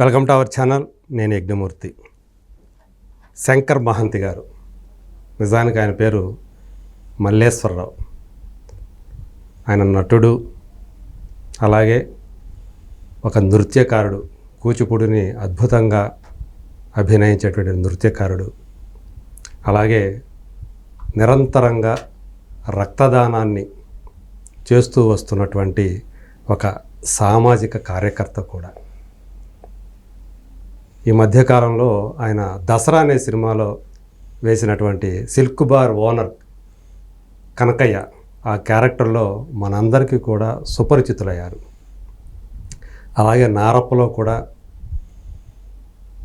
Welcome to our channel. నేను యజ్ఞమూర్తి. శంకర్ మహంతి గారు. నిజానికి ఆయన పేరు మల్లేశ్వరరావు. ఆయన నటుడు. అలాగే ఒక నృత్యకారుడు. కూచిపూడిని అద్భుతంగా అభినయించేటువంటి నృత్యకారుడు. అలాగే నిరంతరంగా రక్తదానాన్ని చేస్తూ వస్తున్నటువంటి ఒక సామాజిక కార్యకర్త కూడా. ఈ మధ్యకాలంలో ఆయన దసరా అనే సినిమాలో వేసినటువంటి సిల్క్ బార్ ఓనర్ కనకయ్య ఆ క్యారెక్టర్లో మనందరికీ కూడా సుపరిచితులయ్యారు. అలాగే నారప్పలో కూడా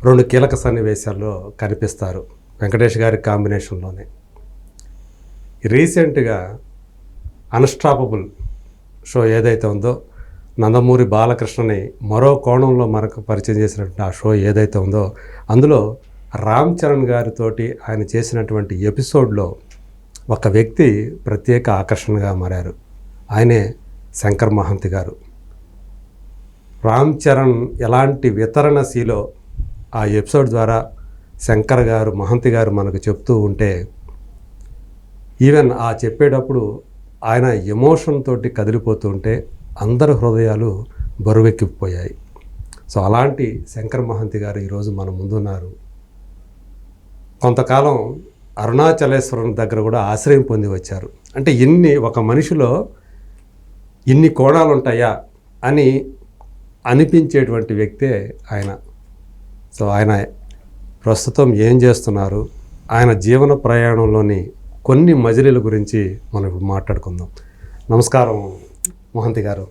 రెండు కీలక సన్నివేశాల్లో కనిపిస్తారు వెంకటేష్ గారి కాంబినేషన్లోనే. రీసెంట్గా అన్స్టాపబుల్ షో ఏదైతే ఉందో నందమూరి బాలకృష్ణని మరో కోణంలో మనకు పరిచయం చేసినటువంటి ఆ షో ఏదైతే ఉందో అందులో రామ్ చరణ్ గారితోటి ఆయన చేసినటువంటి ఎపిసోడ్లో ఒక వ్యక్తి ప్రత్యేక ఆకర్షణగా మారారు. ఆయనే శంకర్ మహంతి గారు. రామ్ చరణ్ ఎలాంటి వితరణశీలో ఆ ఎపిసోడ్ ద్వారా శంకర్ గారు మహంతి గారు మనకు చెప్తూ ఉంటే ఈవెన్ ఆ చెప్పేటప్పుడు ఆయన ఎమోషన్ తోటి కదిలిపోతుంటే అందరి హృదయాలు బరువెక్కిపోయాయి. సో అలాంటి శంకర్ మహంతి గారు ఈరోజు మన ముందున్నారు. కొంతకాలం అరుణాచలేశ్వరం దగ్గర కూడా ఆశ్రయం పొంది వచ్చారు. అంటే ఇన్ని ఒక మనిషిలో ఇన్ని కోణాలు ఉంటాయా అని అనిపించేటువంటి వ్యక్తే ఆయన. సో ఆయన ప్రస్తుతం ఏం చేస్తున్నారు? ఆయన జీవన ప్రయాణంలోని కొన్ని మజిలీల గురించి మనం ఇప్పుడు మాట్లాడుకుందాం. నమస్కారం. మోహంతి గారు.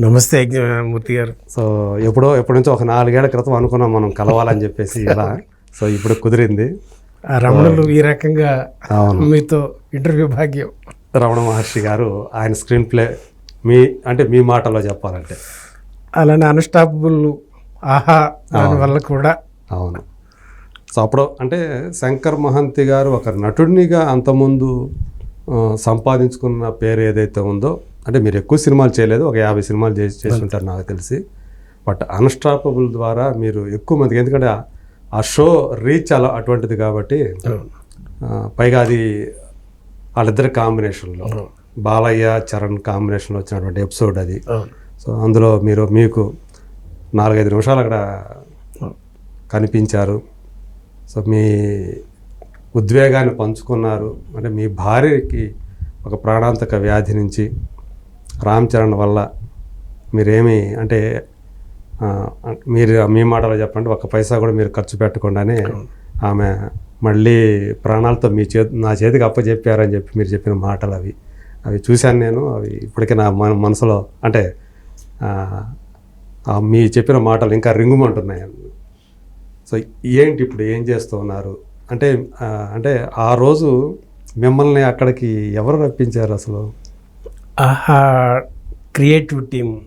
నమస్తే యజ్ఞమూర్తి గారు. సో ఎప్పుడో ఎప్పటి నుంచో ఒక నాలుగేళ్ళ క్రితం అనుకున్నాం మనం కలవాలని చెప్పేసి ఇలా. సో ఇప్పుడు కుదిరింది. రమణులు ఈ రకంగా మీతో ఇంటర్వ్యూ భాగ్యం. రమణ మహర్షి గారు ఆయన స్క్రీన్ ప్లే మీ అంటే మీ మాటలో చెప్పాలంటే. అలానే అన్స్టాపబుల్ ఆహా దాని వల్ల కూడా. అవును. సో అప్పుడు అంటే శంకర్ మహంతి గారు ఒక నటుడినిగా అంతకుముందు సంపాదించుకున్న పేరు ఏదైతే ఉందో అంటే మీరు ఎక్కువ సినిమాలు చేయలేదు ఒక యాభై సినిమాలు చేసి చేసి ఉంటారు నాకు తెలిసి. బట్ అన్స్టాపబుల్ ద్వారా మీరు ఎక్కువ మందికి ఎందుకంటే ఆ- షో రీచ్ అలా అటువంటిది కాబట్టి పైగా అది వాళ్ళిద్దరి కాంబినేషన్లో. బాలయ్య చరణ్ కాంబినేషన్లో వచ్చినటువంటి ఎపిసోడ్ అది. సో అందులో మీరు మీకు నాలుగైదు నిమిషాలు అక్కడ కనిపించారు. సో మీ ఉద్వేగాన్ని పంచుకున్నారు. అంటే మీ భార్యకి ఒక ప్రాణాంతక వ్యాధి నుంచి రామ్ చరణ్ వల్ల మీరేమి అంటే మీరు మీ మాటలో చెప్పండి ఒక పైసా కూడా మీరు ఖర్చు పెట్టకుండానే ఆమె మళ్ళీ ప్రాణాలతో మీ చేతి నా చేతికి అప్పచెప్పారని చెప్పి మీరు చెప్పిన మాటలు అవి. అవి చూశాను నేను అవి ఇప్పటికీ నా మన మనసులో అంటే మీ చెప్పిన మాటలు ఇంకా రింగుమంటున్నాయి. సో ఏంటి ఇప్పుడు ఏం చేస్తూ ఉన్నారు? అంటే అంటే ఆ రోజు మిమ్మల్ని అక్కడికి ఎవరు రప్పించారు అసలు? ఆహా క్రియేటివ్ టీమ్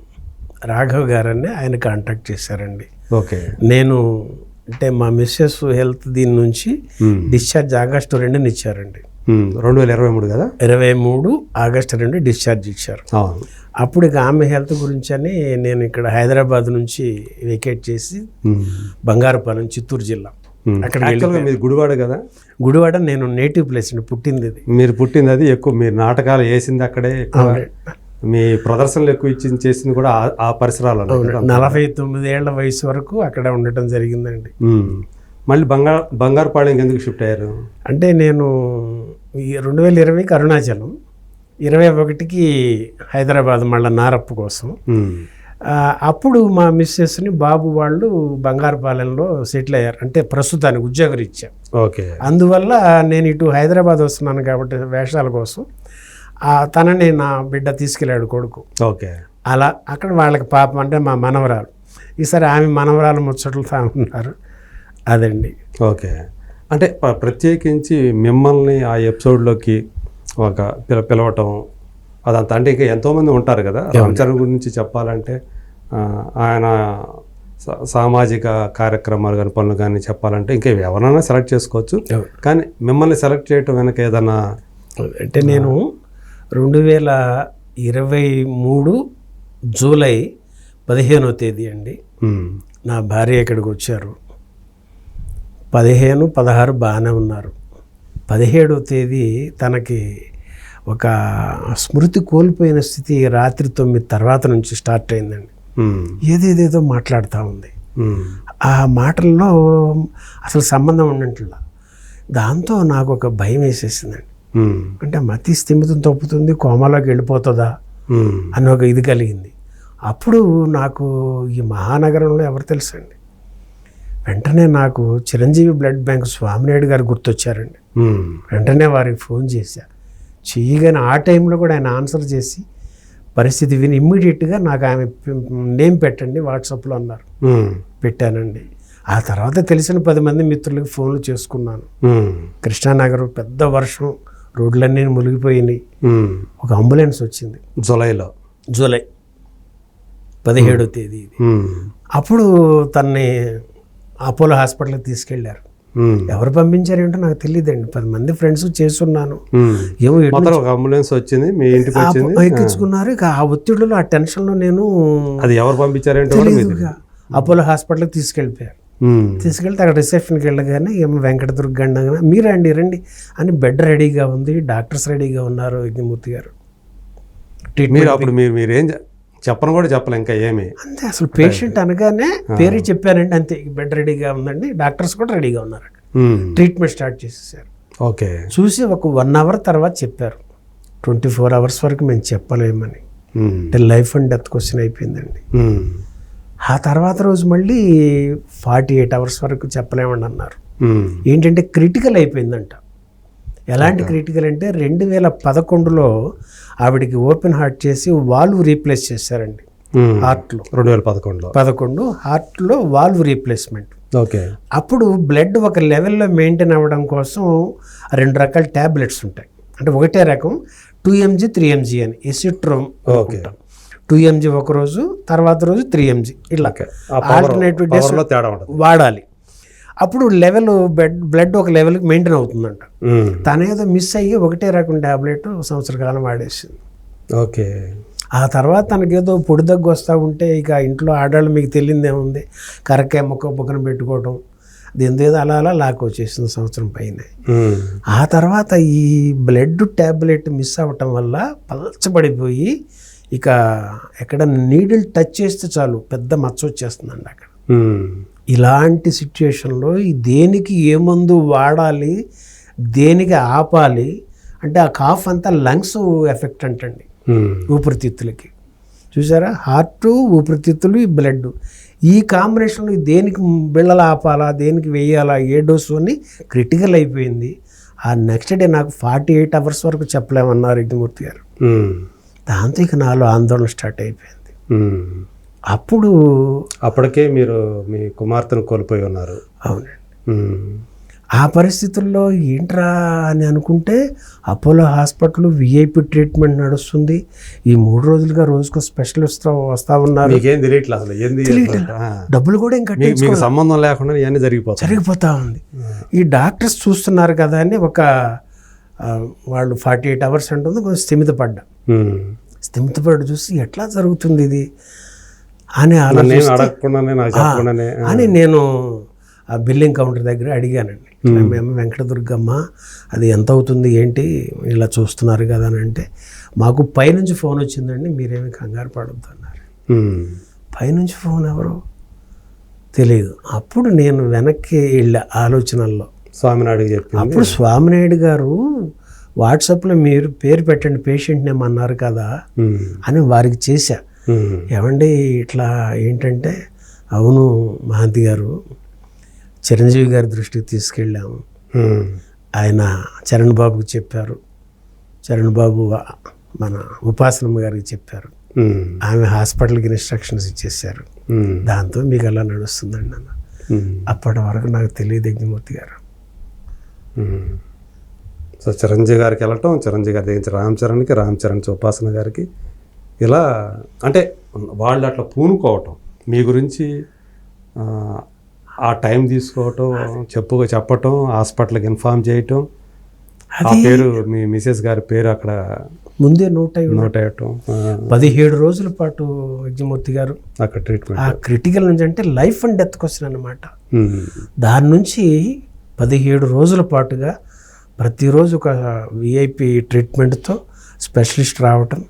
రాఘవ్ గారని ఆయన కాంటాక్ట్ చేశారండి. ఓకే. నేను అంటే మా మిస్సెస్ హెల్త్ దీని నుంచి డిశ్చార్జ్ ఆగస్టు రెండుని ఇచ్చారండి. రెండు వేల ఇరవై మూడు కదా? ఇరవై మూడు ఆగస్టు రెండు డిశ్చార్జ్ ఇచ్చారు. అప్పుడు ఇక ఆమె హెల్త్ గురించి అని నేను ఇక్కడ హైదరాబాద్ నుంచి వెకేట్ చేసి బంగారుపాలెం చిత్తూరు జిల్లా మీది గుడివాడ కదా? గుడివాడ నేను నేటివ్ ప్లేస్ అండి పుట్టింది ఇది మీరు పుట్టింది అది ఎక్కువ మీరు నాటకాలు వేసింది అక్కడే మీ ప్రదర్శనలు ఎక్కువ ఇచ్చింది చేసింది కూడా ఆ- పరిసరాలు నలభై తొమ్మిది ఏళ్ళ వయసు వరకు అక్కడ ఉండటం జరిగిందండి. మళ్ళీ బంగారు బంగారుపాళెంకి ఎందుకు షిఫ్ట్ అయ్యారు? అంటే నేను ఈ రెండు వేల ఇరవైకి అరుణాచలం ఇరవై ఒకటికి హైదరాబాద్ మళ్ళీ నారప్ప కోసం. అప్పుడు మా మిస్సెస్ని బాబు వాళ్ళు బంగారుపాలెంలో సెటిల్ అయ్యారు. అంటే ప్రస్తుతానికి ఉద్యోగరీత్యా. ఓకే. అందువల్ల నేను ఇటు హైదరాబాద్ వస్తున్నాను కాబట్టి వేషాల కోసం. తనని నా బిడ్డ తీసుకెళ్ళాడు కొడుకు. ఓకే. అలా అక్కడ వాళ్ళకి పాపం అంటే మా మనవరాలు. ఈసారి ఆమె మనవరాలు ముచ్చట్లుతా ఉన్నారు. అదండి. ఓకే. అంటే ప్ర- ప్రత్యేకించి మిమ్మల్ని ఆ ఎపిసోడ్లోకి ఒక పిల పిలవటం అదంతా అంటే ఇంకా ఎంతోమంది ఉంటారు కదా. చరణ్ గురించి చెప్పాలంటే ఆయన సామాజిక కార్యక్రమాలు కానీ పనులు కానీ చెప్పాలంటే ఇంకా ఎవరైనా సెలెక్ట్ చేసుకోవచ్చు. కానీ మిమ్మల్ని సెలెక్ట్ చేయటం వెనక ఏదన్నా అంటే నేను రెండు వేల ఇరవై మూడు జూలై పదిహేనో తేదీ అండి. నా భార్య ఇక్కడికి వచ్చారు. పదిహేను పదహారు బాగానే ఉన్నారు. పదిహేడవ తేదీ తనకి ఒక స్మృతి కోల్పోయిన స్థితి రాత్రి తొమ్మిది తర్వాత నుంచి స్టార్ట్ అయిందండి. ఏదేదేదో మాట్లాడుతూ ఉంది. ఉమ్, ఆ మాటల్లో అసలు సంబంధం ఉన్నట్లా దాంతో నాకు ఒక భయం వేసేసిందండి. ఉమ్, అంటే మతి స్థిమితం తప్పుతుంది కోమాలోకి వెళ్ళిపోతుందా? అని ఒక ఇది కలిగింది. అప్పుడు నాకు ఈ మహానగరంలో ఎవరు తెలుసండి? వెంటనే నాకు చిరంజీవి బ్లడ్ బ్యాంక్ స్వామినాయుడు గారు గుర్తొచ్చారండి. వెంటనే వారికి ఫోన్ చేశా. చేయగానే ఆ టైంలో కూడా ఆయన ఆన్సర్ చేసి పరిస్థితి విని ఇమ్మీడియట్గా నాకు ఆమె నేమ్ పెట్టండి వాట్సాప్లో అన్నారు. పెట్టానండి. ఆ తర్వాత తెలిసిన పది మంది మిత్రులకు ఫోన్లు చేసుకున్నాను. కృష్ణానగర్ పెద్ద వర్షం రోడ్లన్నీ మునిగిపోయినాయి. ఒక అంబులెన్స్ వచ్చింది. జులైలో. జూలై పదిహేడో తేదీ అప్పుడు తన్ని అపోలో హాస్పిటల్కి తీసుకెళ్ళారు ఉమ్, ఎవరు పంపించారేంటో నాకు తెలియదండి పది మంది ఫ్రెండ్స్ చేస్తున్నాను. ఉమ్. ఏమో అంబులెన్స్ వచ్చింది మీ ఇంటికి ఆ- వచ్చింది. ఎక్కించుకున్నారు. ఇక ఆ ఒత్తిడిలో ఆ టెన్షన్లో నేను అది ఎవరు పంపించారేంటో అపోలో హాస్పిటల్కి తీసుకెళ్ళిపోయారు. ఉమ్, తీసుకెళ్తే అక్కడ రిసెప్షన్కి వెళ్ళగానే ఏమో వెంకటదుర్గ అనగానే మీరు రండి రండి అని బెడ్ రెడీగా ఉంది డాక్టర్స్ రెడీగా ఉన్నారు యజ్ఞమూర్తి గారు. మీరు ట్రీట్మెంట్ అప్పుడు మీరు మీరేం చెప్పను కూడా చెప్పలే ఇంకా ఏమి. అంతే అసలు పేషెంట్ అనగానే పేరు చెప్పానండి అంతే. బెడ్ రెడీగా ఉందండి డాక్టర్స్ కూడా రెడీగా ఉన్నారు అక్కడ. ఉమ్, ట్రీట్మెంట్ స్టార్ట్ చేసేసారు. ఓకే. చూసి ఒక వన్ అవర్ తర్వాత చెప్పారు. ట్వంటీ ఫోర్ అవర్స్ వరకు మేము చెప్పలేమని. అంటే లైఫ్ అండ్ డెత్ క్వశ్చన్ అయిపోయిందండి. ఆ తర్వాత రోజు మళ్ళీ ఫార్టీ ఎయిట్ అవర్స్ వరకు చెప్పలేమండి అన్నారు. ఏంటంటే క్రిటికల్ అయిపోయిందంట. ఎలాంటి క్రిటికల్ అంటే రెండు వేల పదకొండులో ఆవిడికి ఓపెన్ హార్ట్ చేసి వాల్వ్ రీప్లేస్ చేశారండి. హార్ట్లో. రెండు వేల పదకొండులో. పదకొండు హార్ట్లో వాల్వ్ రీప్లేస్మెంట్. ఓకే. అప్పుడు బ్లడ్ ఒక లెవెల్లో మెయింటైన్ అవ్వడం కోసం రెండు రకాల ట్యాబ్లెట్స్ ఉంటాయి. అంటే ఒకటే రకం టూ ఎంజీ త్రీ ఎంజీ అని ఎసిట్రోమ్ ఓకే. టూ ఎంజీ ఒక రోజు తర్వాత రోజు three MG power alternative days వాడాలి. అప్పుడు లెవెల్ బెడ్ బ్లడ్ ఒక లెవెల్కి మెయింటైన్ అవుతుందంట. తనేదో మిస్ అయ్యి ఒకటే రకం ట్యాబ్లెట్ సంవత్సర కాలం వాడేసింది. ఓకే. ఆ తర్వాత తనకేదో పొడి దగ్గు వస్తూ ఉంటే ఇక ఇంట్లో ఆడవాళ్ళు మీకు తెలియదేముంది కరక్కాయ మొక్క పక్కన పెట్టుకోవడం దీంతో ఏదో అలా అలా లాక్ వచ్చేసింది సంవత్సరం పైన. ఆ తర్వాత ఈ బ్లడ్ ట్యాబ్లెట్ మిస్ అవ్వటం వల్ల పలచబడిపోయి ఇక ఎక్కడ నీడిల్ టచ్ చేస్తే చాలు పెద్ద మచ్చ వచ్చేస్తుందండి అక్కడ. ఇలాంటి సిచ్యుయేషన్లో దేనికి ఏ మందు వాడాలి దేనికి ఆపాలి అంటే ఆ కాఫ్ అంతా లంగ్స్ ఎఫెక్ట్ అంటండి ఊపిరితిత్తులకి. చూసారా? హార్ట్ ఊపిరితిత్తులు ఈ బ్లడ్ ఈ కాంబినేషన్లో దేనికి బిళ్ళలు ఆపాలా దేనికి వేయాలా ఏ డోసు అని క్రిటికల్ అయిపోయింది. ఆ నెక్స్ట్ డే నాకు ఫార్టీ ఎయిట్ అవర్స్ వరకు చెప్పలేమన్నారు యజ్ఞమూర్తి గారు. దాంతో ఇక నాలో ఆందోళన స్టార్ట్ అయిపోయింది. అప్పుడు అప్పటికే మీరు మీ కుమార్తెను కోల్పోయి ఉన్నారు. అవునండి. ఆ పరిస్థితుల్లో ఏంట్రా అని అనుకుంటే అపోలో హాస్పిటల్ విఐపి ట్రీట్మెంట్ నడుస్తుంది. ఈ మూడు రోజులుగా రోజుకు స్పెషలిస్ట్ వస్తా ఉన్నారు. మీకేం తెలియట్లేదు అసలు ఏంది డబ్బులు కూడా ఇంకా మీకు సంబంధం లేకుండా ఇవన్నీ జరిగిపోతాయి. జరిగిపోతా ఉంది. ఈ డాక్టర్స్ చూస్తున్నారు కదా అని ఒక వాళ్ళు ఫార్టీ ఎయిట్ అవర్స్ అంటుంది కొంచెం స్థిమితపడ్డా. స్థిమితపడి చూసి ఎట్లా జరుగుతుంది ఇది? అని నన్ను ఆలోచి ఏం అడగకుండానే నాకు చెప్పకుండానే అని నేను ఆ బిల్లింగ్ కౌంటర్ దగ్గర అడిగానండి. మేము. వెంకటదుర్గమ్మ అది ఎంత అవుతుంది ఏంటి ఇలా చూస్తున్నారు కదా అని అంటే మాకు పైనుంచి ఫోన్ వచ్చిందండి మీరేమి కంగారు పడొద్దు అన్నారు. పైనుంచి ఫోన్ ఎవరు తెలియదు అప్పుడు నేను వెనక్కి వెళ్ళా ఆలోచనల్లో. స్వామినాయుడికి చెప్పింది. అప్పుడు స్వామినాయుడు గారు వాట్సాప్లో మీరు పేరు పెట్టండి పేషెంట్ నేమ్ అన్నారు కదా అని వారికి చేశా. ఏమండి ఇట్లా ఏంటంటే అవును మహంతి గారు చిరంజీవి గారి దృష్టికి తీసుకెళ్ళాము ఆయన చరణ్ బాబుకి చెప్పారు. చరణ్ బాబు మన ఉపాసనమ్మ గారికి చెప్పారు. ఆమె హాస్పిటల్కి ఇన్స్ట్రక్షన్స్ ఇచ్చేసారు దాంతో మీకు అలా నడుస్తుందండి అన్న అప్పటి వరకు నాకు తెలియదు యజ్ఞమూర్తి గారు. సో చిరంజీవి గారికి వెళ్ళటం చిరంజీవి గారి దగ్గర రామ్ చరణ్కి రామ్ చరణ్ ఉపాసన గారికి ఇలా అంటే వాళ్ళు అట్లా పూనుకోవటం. మీ గురించి ఆ, టైం తీసుకోవటం చెప్పు చెప్పటం హాస్పిటల్కి ఇన్ఫామ్ చేయటం. ఆ పేరు మీ మిసెస్ గారి పేరు అక్కడ ముందే నోట్ అయి నోట్ అయ్యటం పదిహేడు రోజుల పాటు యజ్ఞమూర్తి గారు అక్కడ ట్రీట్మెంట్. ఆ క్రిటికల్ నుంచి అంటే లైఫ్ అండ్ డెత్ క్వశ్చన్ అనమాట దాని నుంచి పదిహేడు రోజుల పాటుగా ప్రతిరోజు ఒక విఐపి ట్రీట్మెంట్తో స్పెషలిస్ట్ రావటం.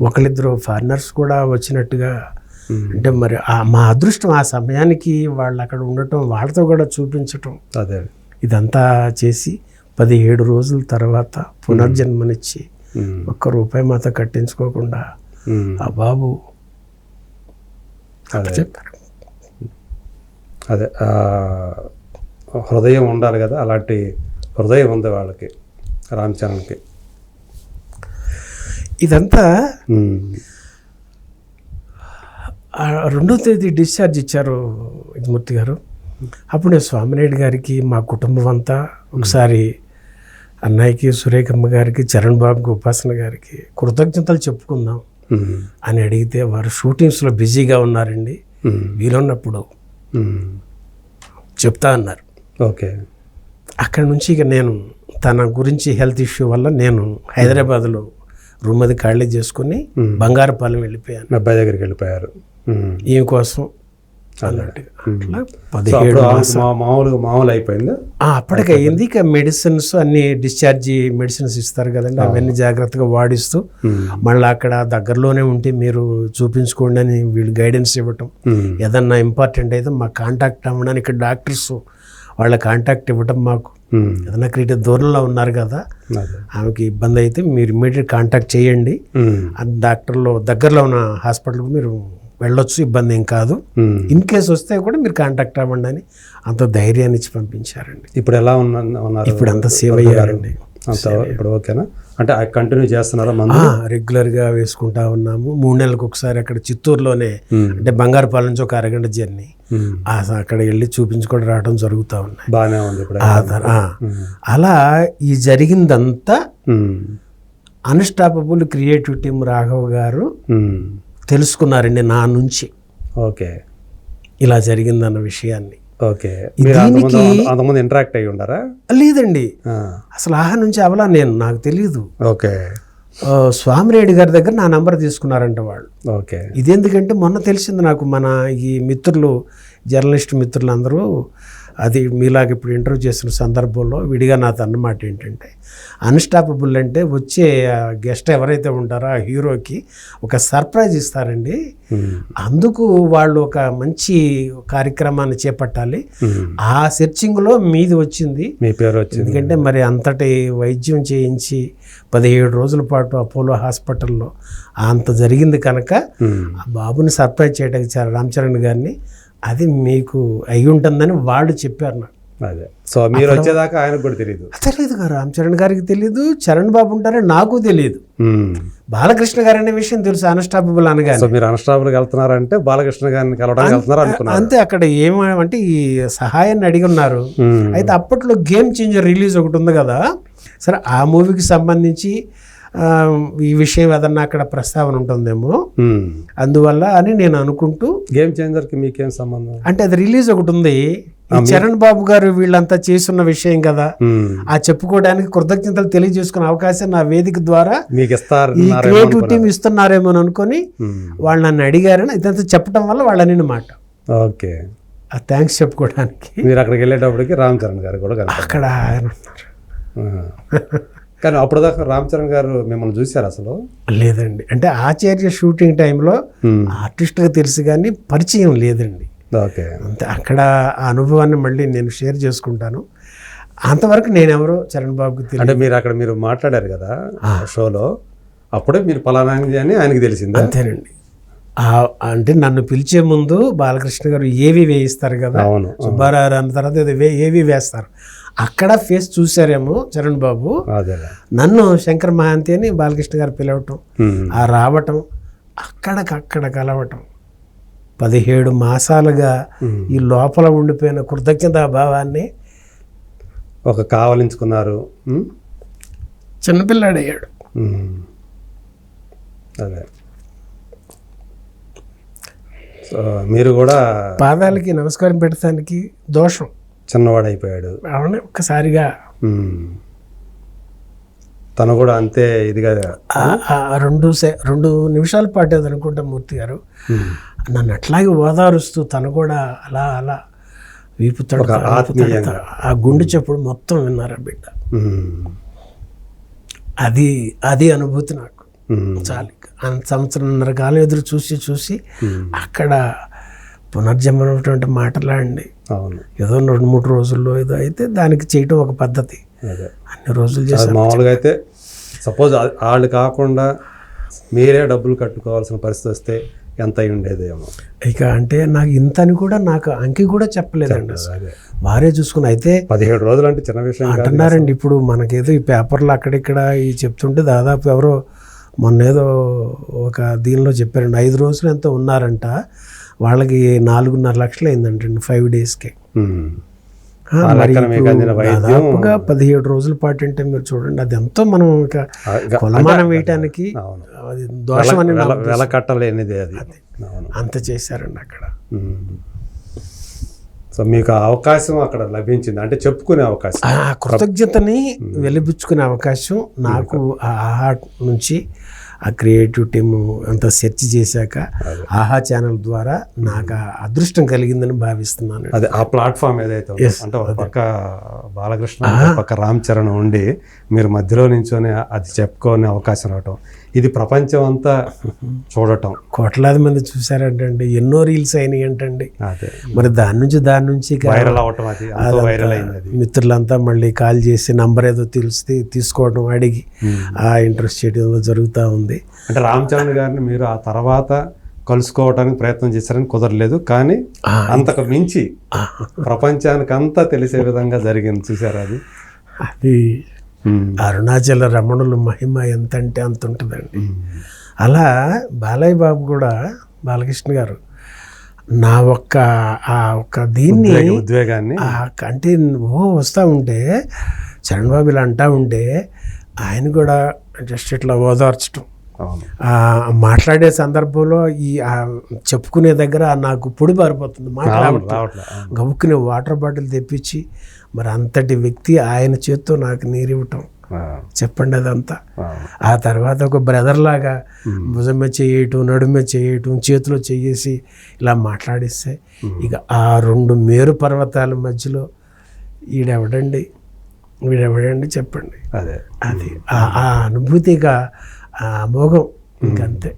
ఒకళ్ళిద్దరు ఫారినర్స్ కూడా వచ్చినట్టుగా. అంటే మరి మా అదృష్టం ఆ సమయానికి వాళ్ళు అక్కడ ఉండటం వాళ్ళతో కూడా చూపించటం. అదే. ఇదంతా చేసి పదిహేడు రోజుల తర్వాత పునర్జన్మనిచ్చి ఒక్క రూపాయి మాత కట్టించుకోకుండా ఆ బాబు అదే. చెప్పారు. అదే హృదయం ఉండాలి కదా అలాంటి హృదయం ఉంది వాళ్ళకి రామ్ చరణ్కి. ఇదంతా రెండో తేదీ డిశ్చార్జ్ ఇచ్చారు యజ్మూర్తి గారు. అప్పుడు నేను స్వామినాయుడు గారికి మా కుటుంబం అంతా ఒకసారి అన్నయ్యకి సురేఖమ్మ గారికి చరణ్ బాబుకి ఉపాసన గారికి కృతజ్ఞతలు చెప్పుకుందాం అని అడిగితే వారు షూటింగ్స్లో బిజీగా ఉన్నారండి. వీలున్నప్పుడు. చెప్తా అన్నారు. ఓకే. అక్కడ నుంచి ఇక నేను తన గురించి హెల్త్ ఇష్యూ వల్ల నేను హైదరాబాద్లో రూమ్ అది ఖాళీ చేసుకుని. బంగారుపాలెం వెళ్ళిపోయాను. మీ అబ్బాయి దగ్గరికి వెళ్ళిపోయారు. ఈమె కోసం పదిహేడు మా- మామూలుగా మామూలు అయిపోయిందా? అప్పటికి అయింది. ఇక మెడిసిన్స్ అన్ని డిశ్చార్జి మెడిసిన్స్ ఇస్తారు కదండి అవన్నీ జాగ్రత్తగా వాడిస్తూ మళ్ళీ అక్కడ దగ్గరలోనే ఉంటే మీరు చూపించుకోండి అని వీళ్ళు గైడెన్స్ ఇవ్వటం. ఏదన్నా ఇంపార్టెంట్ అయితే మాకు కాంటాక్ట్ అవ్వడానికి డాక్టర్స్ వాళ్ళ కాంటాక్ట్ ఇవ్వటం మాకు ఏదన్నా క్రికెట్ దూరంలో ఉన్నారు కదా ఆమెకి ఇబ్బంది అయితే మీరు ఇమ్మీడియట్ కాంటాక్ట్ చేయండి. డాక్టర్లో దగ్గరలో ఉన్న హాస్పిటల్కి మీరు వెళ్ళొచ్చు ఇబ్బంది ఏం కాదు. ఇన్ కేస్ వస్తే కూడా మీరు కాంటాక్ట్ అవ్వండి అని అంత ధైర్యాన్ని ఇచ్చి పంపించారండి. ఇప్పుడు ఎలా ఉన్న ఉన్నారు? ఇప్పుడు అంతా సేవ్ అయ్యారండి అంత ఇప్పుడు ఓకేనా? అంటే కంటిన్యూ చేస్తున్నారా ఆ, రెగ్యులర్గా వేసుకుంటా ఉన్నాము. మూడు నెలలకు ఒకసారి అక్కడ చిత్తూరులోనే ఉమ్, అంటే బంగారుపాలెం నుంచి ఒక అరగంట జర్నీ. ఆ, అక్కడ వెళ్ళి చూపించుకొని రావడం జరుగుతూ ఉన్నాయి. బాగానే ఉంది ఇప్పుడు. ఆ. అలా ఈ జరిగిందంతా అన్స్టాపబుల్ క్రియేటివ్ టీమ్ రాఘవ్ గారు. తెలుసుకున్నారండి నా నుంచి. ఓకే. ఇలా జరిగిందన్న విషయాన్ని. ఓకే. ఇంటరాక్ట్ అయ్యి ఉండారా? లేదండి. అసలు ఆహా నుంచి అవలా నేను నాకు తెలియదు ఓకే. స్వామిరెడ్డి గారి దగ్గర నా నంబర్ తీసుకున్నారంట వాళ్ళు. ఓకే. ఇదెందుకంటే మొన్న తెలిసింది నాకు మన ఈ మిత్రులు జర్నలిస్ట్ మిత్రులు అందరూ అది మీలాగ ఇప్పుడు ఇంటర్వ్యూ చేసిన సందర్భంలో విడిగా నాతో అన్నమాట ఏంటంటే అన్స్టాపబుల్ అంటే వచ్చే గెస్ట్ ఎవరైతే ఉంటారో ఆ హీరోకి ఒక సర్ప్రైజ్ ఇస్తారండి. అందుకు వాళ్ళు ఒక మంచి కార్యక్రమాన్ని చేపట్టాలి. ఆ సెర్చింగ్లో మీది వచ్చింది. మీ పేరు వచ్చింది. ఎందుకంటే మరి అంతటి వైద్యం చేయించి పదిహేడు రోజుల పాటు అపోలో హాస్పిటల్లో అంత జరిగింది కనుక బాబుని సర్ప్రైజ్ చేయడానికి చాలా రామచరణ్ గారిని అది మీకు అయి ఉంటుందని వాళ్ళు చెప్పారు నాకు. అదే. సో మీరు వచ్చేదాకా ఆయనకు కూడా తెలియదు తెలియదు గారు. రామచరణ్ గారికి తెలియదు చరణ్ బాబు ఉంటారని నాకు తెలియదు. బాలకృష్ణ గారు అనే విషయం తెలుసు అన్స్టాపబుల్ అనగానే. సో మీరు అనస్టాపులకు వెళ్తున్నారంటే బాలకృష్ణ గారిని కలవడానికి వెళ్తున్నారు అనుకున్నారు అంతే అక్కడ ఏమంటే ఈ సహాయాన్ని అడిగి ఉన్నారు. అయితే అప్పట్లో గేమ్ చేంజర్ రిలీజ్ ఒకటి ఉంది కదా. సరే ఆ మూవీకి సంబంధించి ఈ విషయం ఏదన్నా అక్కడ ప్రస్తావన ఉంటుందేమో. అందువల్ల అని నేను అనుకుంటూ గేమ్ చేంజర్కి మీకేం సంబంధం? అంటే అది రిలీజ్ ఒకటి ఉంది. ఈ చరణ్ బాబు గారు వీళ్ళంతా చేస్తున్న విషయం కదా. ఆ చెప్పుకోవడానికి కృతజ్ఞతలు తెలియజేసుకునే అవకాశం నా వేదిక ద్వారా మీకు ఇస్తారు ఈ క్రియేటివ్ టీం ఇస్తున్నారేమో అని అనుకొని వాళ్ళు నన్ను అడిగారని ఇదంతా చెప్పడం వల్ల వాళ్ళని మాట. ఓకే. ఆ థ్యాంక్స్ చెప్పుకోవడానికి. మీరు అక్కడికి వెళ్ళేటప్పటికి రామ్ చరణ్ గారు కూడా అక్కడ ఆయన ఉన్నారు. కానీ అప్పుడు దాకా రామ్ చరణ్ గారు మిమ్మల్ని చూశారు అసలు? లేదండి. అంటే ఆచార్య షూటింగ్ టైంలో. ఆర్టిస్ట్గా తెలుసు కానీ పరిచయం లేదండి. ఓకే. అంతే అక్కడ ఆ అనుభవాన్ని మళ్ళీ నేను షేర్ చేసుకుంటాను. అంతవరకు నేను ఎవరో చరణ్ బాబుకి అంటే మీరు అక్కడ మీరు మాట్లాడారు కదా షోలో అప్పుడే మీరు పలానా అని ఆయనకి తెలిసిందా? అంతేనండి. ఆ- అంటే నన్ను పిలిచే ముందు బాలకృష్ణ గారు ఏవి వేయిస్తారు కదా అవును సుబ్బారావు అన్న తర్వాత ఏవి వేస్తారు. అక్కడ ఫేస్ చూసారేమో చరణ్ బాబు నన్ను శంకర్ మహాంతి అని బాలకృష్ణ గారు పిలవటం. ఆ రావటం అక్కడికక్కడ కలవటం పదిహేడు మాసాలుగా. ఈ లోపల ఉండిపోయిన కృతజ్ఞతా భావాన్ని ఒక కావలించుకున్నారు. చిన్నపిల్లాడయ్యాడు. అదే సో మీరు కూడా పాదాలకి నమస్కారం పెట్టడానికి దోషం చిన్నవాడు అయిపోయాడు అవును ఒక్కసారిగా. తను కూడా అంతే ఇదిగా రెండు సె- రెండు నిమిషాల పాటేది అనుకుంటా మూర్తి గారు. నన్ను అట్లాగే ఓదారుస్తూ తను కూడా అలా అలా వీపు. ఆ గుండె చెప్పుడు మొత్తం విన్నారు బిడ్డ. అది అది అనుభూతి నాకు. చాలు సంవత్సరంన్నర కాలం ఎదురు చూసి చూసి ఉమ్. అక్కడ పునర్జన్మటువంటి మాటలాండి. అవును. ఏదో రెండు మూడు రోజుల్లో ఏదో అయితే దానికి చేయటం ఒక పద్ధతి. అన్ని రోజులు చేశాను మామూలుగా అయితే సపోజ్ వాళ్ళు కాకుండా మీరే డబ్బులు కట్టుకోవాల్సిన పరిస్థితి వస్తే ఎంత అయి ఉండేదేమో. ఇక అంటే నాకు ఇంత అని కూడా నాకు అంకి కూడా చెప్పలేదండి వారే చూసుకుని అయితే పదిహేడు రోజులు అంటే చిన్న విషయం అంటున్నారండి ఇప్పుడు మనకేదో ఈ పేపర్లు అక్కడిక్కడ ఈ చెప్తుంటే దాదాపు ఎవరో మొన్న ఏదో ఒక దీనిలో చెప్పారండి. ఐదు రోజులు ఎంతో ఉన్నారంట. వాళ్ళకి నాలుగున్నర లక్షలు అయిందంటండి ఫైవ్ డేస్కి. దాదాపుగా పదిహేడు రోజుల పాటు అంటే మీరు చూడండి అది ఎంతో మనం ఇక కొలమానం వేయటానికి దోషం అని వెల వెల కట్టలేనిది అది. అంత చేశారండి అక్కడ. సో మీకు అవకాశం అక్కడ లభించింది అంటే చెప్పుకునే అవకాశం. ఆ కృతజ్ఞతని వెలిబుచ్చుకునే అవకాశం నాకు ఆ నుంచి ఆ క్రియేటివ్ టీమ్ అంతా సెర్చ్ చేశాక ఆహా ఛానల్ ద్వారా నాకు ఆ అదృష్టం కలిగిందని భావిస్తున్నాను. అదే ఆ ప్లాట్ఫామ్ ఏదైతే అంటే ఒక పక్క బాలకృష్ణ ఒక పక్క రామ్ చరణ్ ఉండి మీరు మధ్యలో నించొని అది చెప్పుకోని అవకాశం రావటం. ఇది ప్రపంచం అంతా చూడటం. కోట్లాది మంది చూసారంటండి ఎన్నో రీల్స్ అయినాయి అంటండి. అదే. మరి దాని నుంచి దాని నుంచి వైరల్ అవటం అది. వైరల్ అయింది మిత్రులంతా మళ్ళీ కాల్ చేసి నంబర్ ఏదో తెలిసి తీసుకోవడం అడిగి ఆ ఇంట్రెస్ట్ చేయడం జరుగుతూ ఉంది. అంటే రామ్ చరణ్ గారిని మీరు ఆ తర్వాత కలుసుకోవడానికి ప్రయత్నం చేశారని కుదరలేదు. కానీ అంతకు మించి ప్రపంచానికి అంతా తెలిసే విధంగా జరిగింది. చూసారా అది? అది అరుణాచల రమణుల మహిమ ఎంత అంటే అంత ఉంటుందండి అలా బాలయ్య బాబు కూడా బాలకృష్ణ గారు నా ఒక్క ఆ ఒక్క దీన్ని ఉద్వేగ- ఉద్వేగాన్ని. ఆ అంటే ఓ వస్తూ ఉంటే చరణ్ బాబు ఇలా అంటా ఉంటే ఆయన కూడా జస్ట్ ఇట్లా ఓదార్చడం మాట్లాడే సందర్భంలో ఈ చెప్పుకునే దగ్గర నాకు పొడి పారిపోతుంది. అవును. గబుక్కునే వాటర్ బాటిల్ తెప్పించి మరి అంతటి వ్యక్తి ఆయన చేత్తో నాకు నీరివ్వటం చెప్పండి అదంతా. ఆ. తర్వాత ఒక బ్రదర్ లాగా భుజం మీద చేయటం నడుము చేయటం చేతిలో చేసి ఇలా మాట్లాడిస్తే ఇక ఆ రెండు మేరు పర్వతాల మధ్యలో ఈడెవడండి? వీడెవడండి చెప్పండి. అదే. అది. ఆ ఆ అనుభూతిగా ఆ అమోఘం ఇంకంతే.